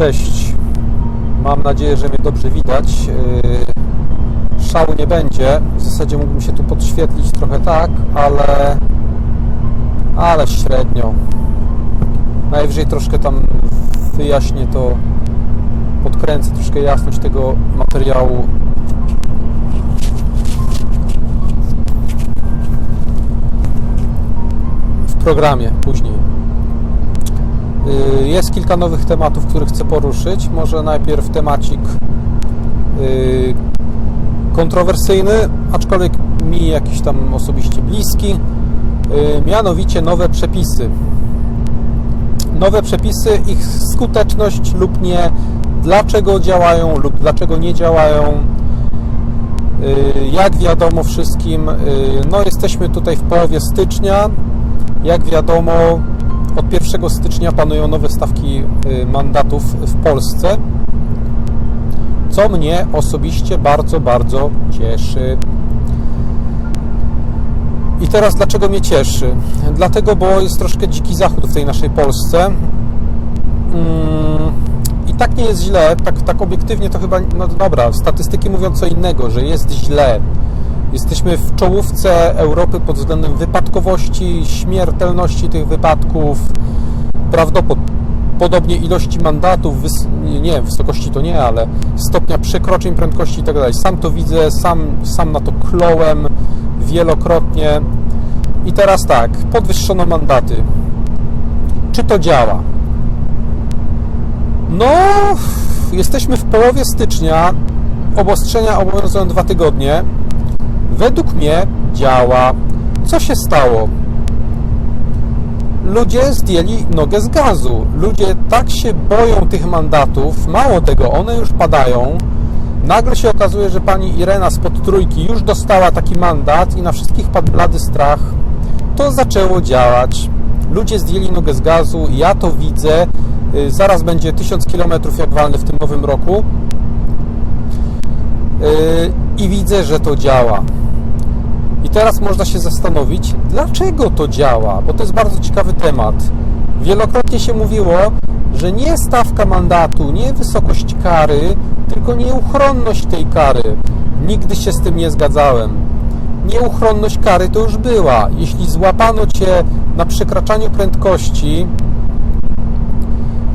Cześć. Mam nadzieję, że mnie dobrze widać. Yy, Szału nie będzie. W zasadzie mógłbym się tu podświetlić trochę tak, ale ale średnio. Najwyżej troszkę tam wyjaśnię to, podkręcę troszkę jasność tego materiału. W programie później. Yy, Jest kilka nowych tematów, które chcę poruszyć. Może najpierw temacik yy, kontrowersyjny, aczkolwiek mi jakiś tam osobiście bliski. Yy, Mianowicie nowe przepisy. Nowe przepisy, ich skuteczność lub nie, dlaczego działają lub dlaczego nie działają. Jak wiadomo wszystkim, no jesteśmy tutaj w połowie stycznia. Jak wiadomo, od 1 stycznia panują nowe stawki yy, mandatów w Polsce, co mnie osobiście bardzo, bardzo cieszy. I teraz dlaczego mnie cieszy? Dlatego, bo jest troszkę dziki zachód w tej naszej Polsce. Mm, I tak nie jest źle, tak, tak obiektywnie to chyba, no dobra, statystyki mówią co innego, że jest źle. Jesteśmy w czołówce Europy pod względem wypadkowości, śmiertelności tych wypadków, prawdopodobnie ilości mandatów, nie, wysokości to nie, ale stopnia przekroczeń prędkości i tak. Sam to widzę, sam, sam na to klołem wielokrotnie. I teraz tak, podwyższono mandaty. Czy to działa? No, jesteśmy w połowie stycznia. Obostrzenia obowiązują dwa tygodnie. Według mnie działa. Co się stało? Ludzie zdjęli nogę z gazu. Ludzie tak się boją tych mandatów. Mało tego, one już padają. Nagle się okazuje, że pani Irena spod trójki już dostała taki mandat i na wszystkich padł blady strach. To zaczęło działać. Ludzie zdjęli nogę z gazu. Ja to widzę. Y, Zaraz będzie 1000 km jak walny w tym nowym roku. Y, I widzę, że to działa. I teraz można się zastanowić, dlaczego to działa, bo to jest bardzo ciekawy temat. Wielokrotnie się mówiło, że nie stawka mandatu, nie wysokość kary, tylko nieuchronność tej kary. Nigdy się z tym nie zgadzałem. Nieuchronność kary to już była. Jeśli złapano cię na przekraczaniu prędkości,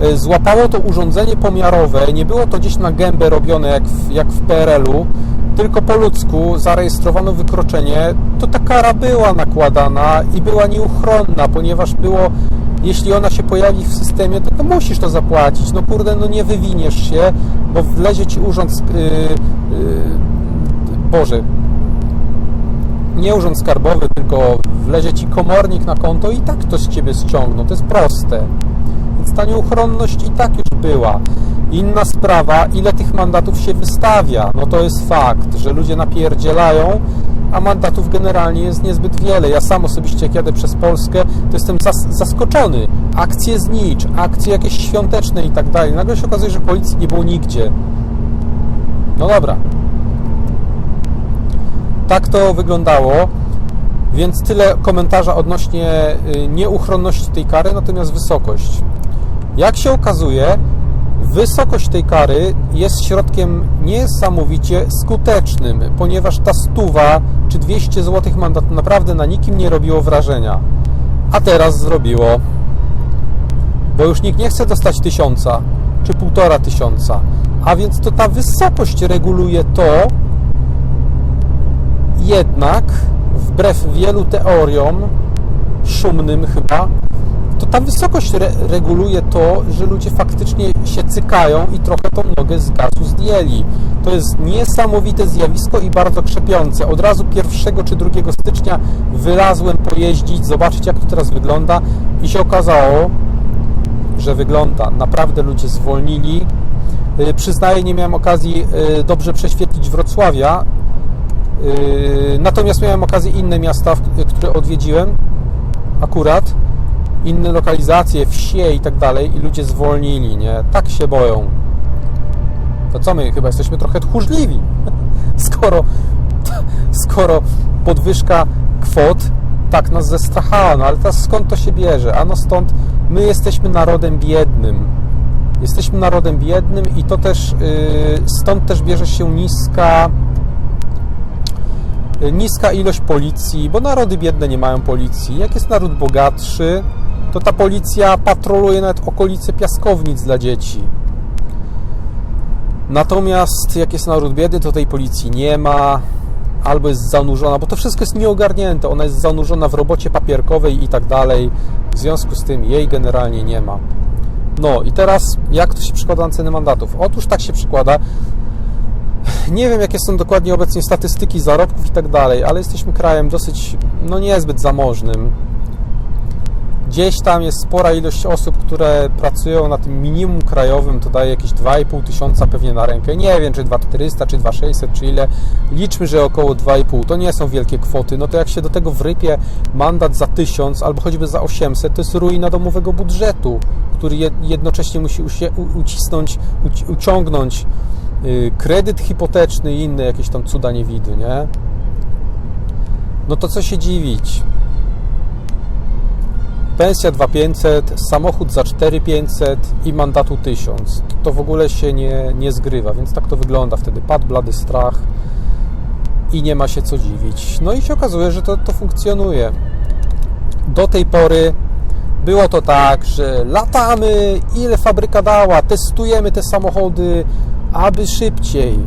y, złapało to urządzenie pomiarowe, nie było to gdzieś na gębę robione jak w, jak w PRL-u, tylko po ludzku zarejestrowano wykroczenie, to ta kara była nakładana i była nieuchronna, ponieważ było, jeśli ona się pojawi w systemie, to, to musisz to zapłacić. No kurde, no nie wywiniesz się, bo wlezie ci urząd, yy, yy, Boże, nie urząd skarbowy, tylko wlezie ci komornik na konto i tak to z ciebie ściągną. To jest proste. Więc ta nieuchronność i tak już była. Inna sprawa, ile tych mandatów się wystawia. No to jest fakt, że ludzie napierdzielają, a mandatów generalnie jest niezbyt wiele. Ja sam osobiście, jak jadę przez Polskę, to jestem zas zaskoczony. Akcje znicz, akcje jakieś świąteczne i tak dalej. Nagle się okazuje, że policji nie było nigdzie. No dobra. Tak to wyglądało. Więc tyle komentarza odnośnie y, nieuchronności tej kary, natomiast wysokość. Jak się okazuje, wysokość tej kary jest środkiem niesamowicie skutecznym, ponieważ ta stuwa czy 200 zł mandatu naprawdę na nikim nie robiło wrażenia. A teraz zrobiło. Bo już nikt nie chce dostać tysiąca czy półtora tysiąca. A więc to ta wysokość reguluje to, jednak wbrew wielu teoriom, szumnym chyba, to ta wysokość re reguluje to, że ludzie faktycznie się cykają i trochę tą nogę z gazu zdjęli. To jest niesamowite zjawisko i bardzo krzepiące. Od razu 1 czy 2 stycznia wylazłem pojeździć, zobaczyć jak to teraz wygląda i się okazało, że wygląda. Naprawdę ludzie zwolnili. Yy, przyznaję, nie miałem okazji yy, dobrze prześwietlić Wrocławia, yy, natomiast miałem okazję inne miasta, które odwiedziłem akurat inne lokalizacje, wsie i tak dalej i ludzie zwolnili, nie? Tak się boją. To co my? Chyba jesteśmy trochę tchórzliwi. Skoro, skoro podwyżka kwot tak nas zestrachała, no ale teraz skąd to się bierze? Ano stąd my jesteśmy narodem biednym. Jesteśmy narodem biednym i to też y, stąd też bierze się niska niska ilość policji, bo narody biedne nie mają policji. Jak jest naród bogatszy, to ta policja patroluje nawet okolice piaskownic dla dzieci. Natomiast jak jest naród biedny, to tej policji nie ma, albo jest zanurzona, bo to wszystko jest nieogarnięte. Ona jest zanurzona w robocie papierkowej i tak dalej. W związku z tym jej generalnie nie ma. No i teraz jak to się przekłada na ceny mandatów? Otóż tak się przekłada. Nie wiem, jakie są dokładnie obecnie statystyki zarobków i tak dalej, ale jesteśmy krajem dosyć, no niezbyt zamożnym Gdzieś tam jest spora ilość osób, które pracują na tym minimum krajowym, to daje jakieś 2,5 tysiąca pewnie na rękę. Nie wiem, czy 2,400, czy 2,600, czy ile. Liczmy, że około 2,5. To nie są wielkie kwoty. No to jak się do tego wrypie mandat za 1000 albo choćby za 800, to jest ruina domowego budżetu, który jednocześnie musi ucisnąć, uciągnąć y, kredyt hipoteczny i inne jakieś tam cuda niewidy, nie? No to co się dziwić? Pensja 2500, samochód za 4500 i mandatu 1000. To w ogóle się nie, nie zgrywa, więc tak to wygląda wtedy. Pad, blady strach i nie ma się co dziwić. No i się okazuje, że to, to funkcjonuje. Do tej pory było to tak, że latamy, ile fabryka dała, testujemy te samochody, aby szybciej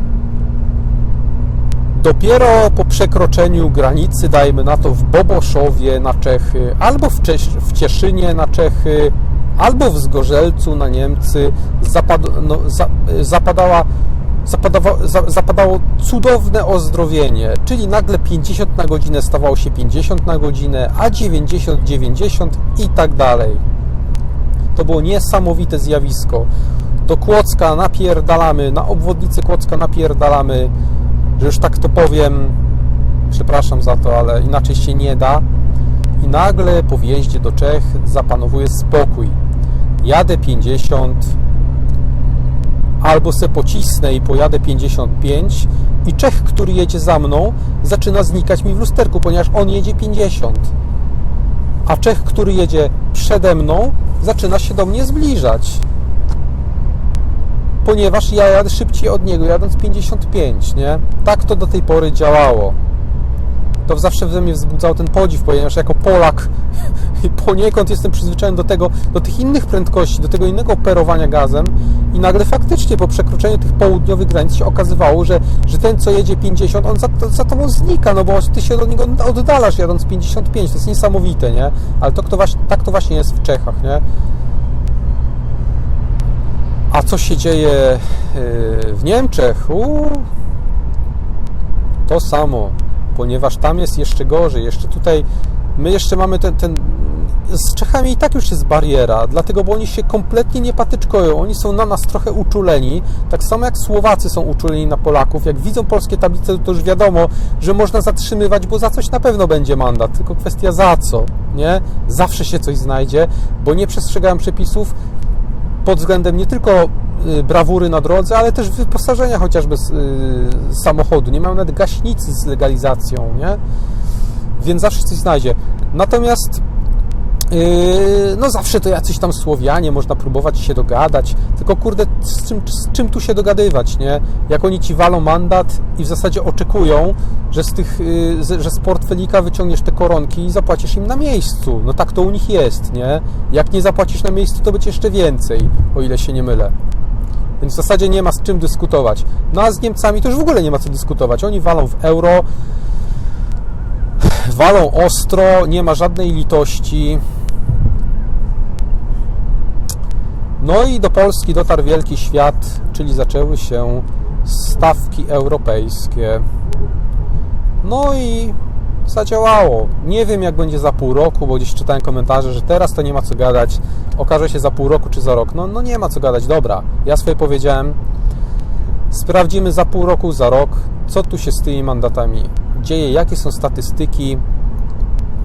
Dopiero po przekroczeniu granicy, dajmy na to w Boboszowie na Czechy, albo w, w Cieszynie na Czechy, albo w Zgorzelcu na Niemcy, zapad no, za zapadała, zapadało, za zapadało cudowne ozdrowienie, czyli nagle 50 na godzinę stawało się 50 na godzinę, a 90, 90 i tak dalej. To było niesamowite zjawisko. Do Kłodzka napierdalamy, na obwodnicy Kłodzka napierdalamy, że już tak to powiem, przepraszam za to, ale inaczej się nie da. I nagle po wjeździe do Czech zapanowuje spokój. Jadę 50, albo se pocisnę i pojadę 55 i Czech, który jedzie za mną, zaczyna znikać mi w lusterku, ponieważ on jedzie 50. A Czech, który jedzie przede mną, zaczyna się do mnie zbliżać ponieważ ja jadę szybciej od niego, jadąc 55, nie? Tak to do tej pory działało. To zawsze we mnie wzbudzało ten podziw, ponieważ jako Polak poniekąd jestem przyzwyczajony do tego, do tych innych prędkości, do tego innego operowania gazem i nagle faktycznie po przekroczeniu tych południowych granic się okazywało, że, że ten, co jedzie 50, on za, za tobą znika, no bo ty się od niego oddalasz jadąc 55, to jest niesamowite, nie? Ale to, to właśnie, tak to właśnie jest w Czechach, nie? A co się dzieje e, w Niemczech? To samo, ponieważ tam jest jeszcze gorzej. Jeszcze tutaj my jeszcze mamy ten, ten z Czechami i tak już jest bariera, dlatego, bo oni się kompletnie nie patyczkoją, oni są na nas trochę uczuleni, tak samo jak Słowacy są uczuleni na Polaków, jak widzą polskie tablice, to już wiadomo, że można zatrzymywać, bo za coś na pewno będzie mandat, tylko kwestia za co, nie? Zawsze się coś znajdzie, bo nie przestrzegają przepisów, pod względem nie tylko y, brawury na drodze, ale też wyposażenia chociażby z y, samochodu. Nie mają nawet gaśnicy z legalizacją, nie? Więc zawsze coś znajdzie. Natomiast no zawsze to jacyś tam Słowianie, można próbować się dogadać, tylko kurde, z czym, z czym tu się dogadywać, nie? Jak oni ci walą mandat i w zasadzie oczekują, że z tych, yy, że z portfelika wyciągniesz te koronki i zapłacisz im na miejscu. No tak to u nich jest, nie? Jak nie zapłacisz na miejscu, to będzie jeszcze więcej, o ile się nie mylę. Więc w zasadzie nie ma z czym dyskutować. No a z Niemcami to już w ogóle nie ma co dyskutować. Oni walą w euro, walą ostro, nie ma żadnej litości. No i do Polski dotarł wielki świat, czyli zaczęły się stawki europejskie. No i zadziałało. Nie wiem, jak będzie za pół roku, bo gdzieś czytałem komentarze, że teraz to nie ma co gadać. Okaże się za pół roku czy za rok. No, no nie ma co gadać. Dobra, ja swoje powiedziałem. Sprawdzimy za pół roku, za rok, co tu się z tymi mandatami dzieje, jakie są statystyki.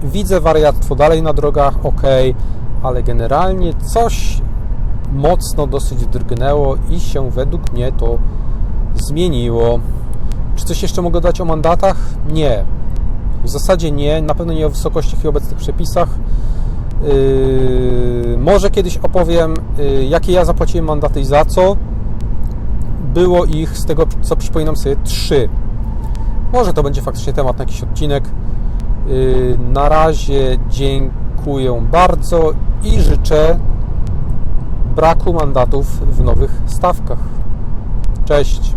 Widzę wariactwo dalej na drogach, ok, ale generalnie coś mocno dosyć drgnęło i się według mnie to zmieniło. Czy coś jeszcze mogę dać o mandatach? Nie. W zasadzie nie, na pewno nie o wysokościach i obecnych przepisach. Yy, może kiedyś opowiem, yy, jakie ja zapłaciłem mandaty i za co. Było ich, z tego co przypominam sobie, trzy. Może to będzie faktycznie temat na jakiś odcinek. Yy, na razie dziękuję bardzo i życzę braku mandatów w nowych stawkach. Cześć.